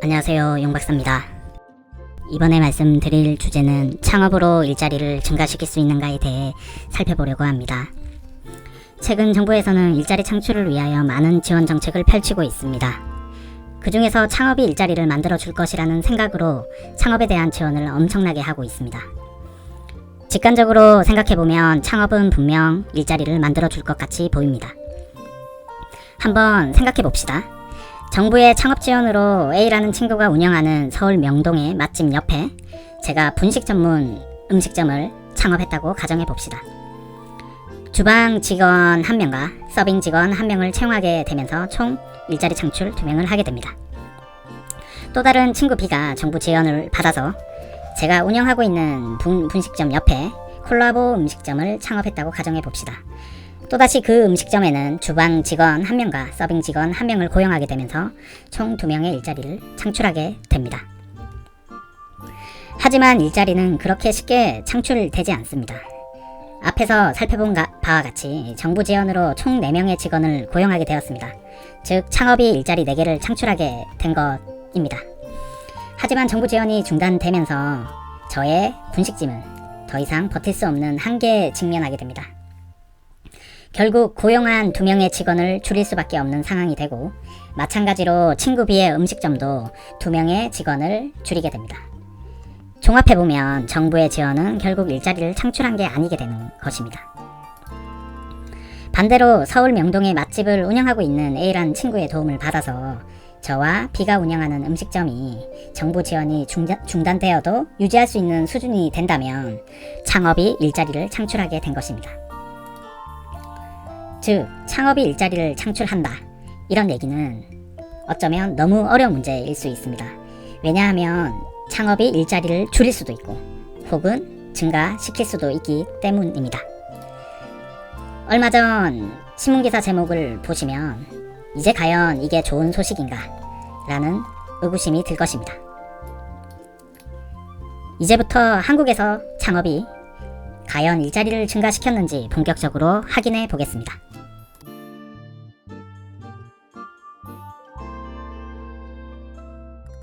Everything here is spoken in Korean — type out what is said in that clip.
안녕하세요. 용박사입니다. 이번에 말씀드릴 주제는 창업으로 일자리를 증가시킬 수 있는가에 대해 살펴보려고 합니다. 최근 정부에서는 일자리 창출을 위하여 많은 지원 정책을 펼치고 있습니다. 그 중에서 창업이 일자리를 만들어 줄 것이라는 생각으로 창업에 대한 지원을 엄청나게 하고 있습니다. 직관적으로 생각해보면 창업은 분명 일자리를 만들어 줄 것 같이 보입니다. 한번 생각해 봅시다. 정부의 창업 지원으로 A라는 친구가 운영하는 서울 명동의 맛집 옆에 제가 분식 전문 음식점을 창업했다고 가정해 봅시다. 주방 직원 한 명과 서빙 직원 한 명을 채용하게 되면서 총 일자리 창출 두 명을 하게 됩니다. 또 다른 친구 B가 정부 지원을 받아서 제가 운영하고 있는 분, 분식점 옆에 콜라보 음식점을 창업했다고 가정해 봅시다. 또다시 그 음식점에는 주방 직원 한 명과 서빙 직원 한 명을 고용하게 되면서 총두 명의 일자리를 창출하게 됩니다. 하지만 일자리는 그렇게 쉽게 창출되지 않습니다. 앞에서 살펴본 가- 바와 같이 정부 지원으로 총 4명의 직원을 고용하게 되었습니다. 즉, 창업이 일자리 4개를 창출하게 된 것입니다. 하지만 정부 지원이 중단되면서 저의 분식집은 더 이상 버틸 수 없는 한계에 직면하게 됩니다. 결국 고용한 두 명의 직원을 줄일 수밖에 없는 상황이 되고 마찬가지로 친구 B의 음식점도 두 명의 직원을 줄이게 됩니다. 종합해보면 정부의 지원은 결국 일자리를 창출한 게 아니게 되는 것입니다. 반대로 서울 명동의 맛집을 운영하고 있는 A라는 친구의 도움을 받아서 저와 B가 운영하는 음식점이 정부 지원이 중단, 중단되어도 유지할 수 있는 수준이 된다면 창업이 일자리를 창출하게 된 것입니다. 즉, 창업이 일자리를 창출한다. 이런 얘기는 어쩌면 너무 어려운 문제일 수 있습니다. 왜냐하면 창업이 일자리를 줄일 수도 있고 혹은 증가시킬 수도 있기 때문입니다. 얼마 전 신문기사 제목을 보시면 이제 과연 이게 좋은 소식인가? 라는 의구심이 들 것입니다. 이제부터 한국에서 창업이 과연 일자리를 증가시켰는지 본격적으로 확인해 보겠습니다.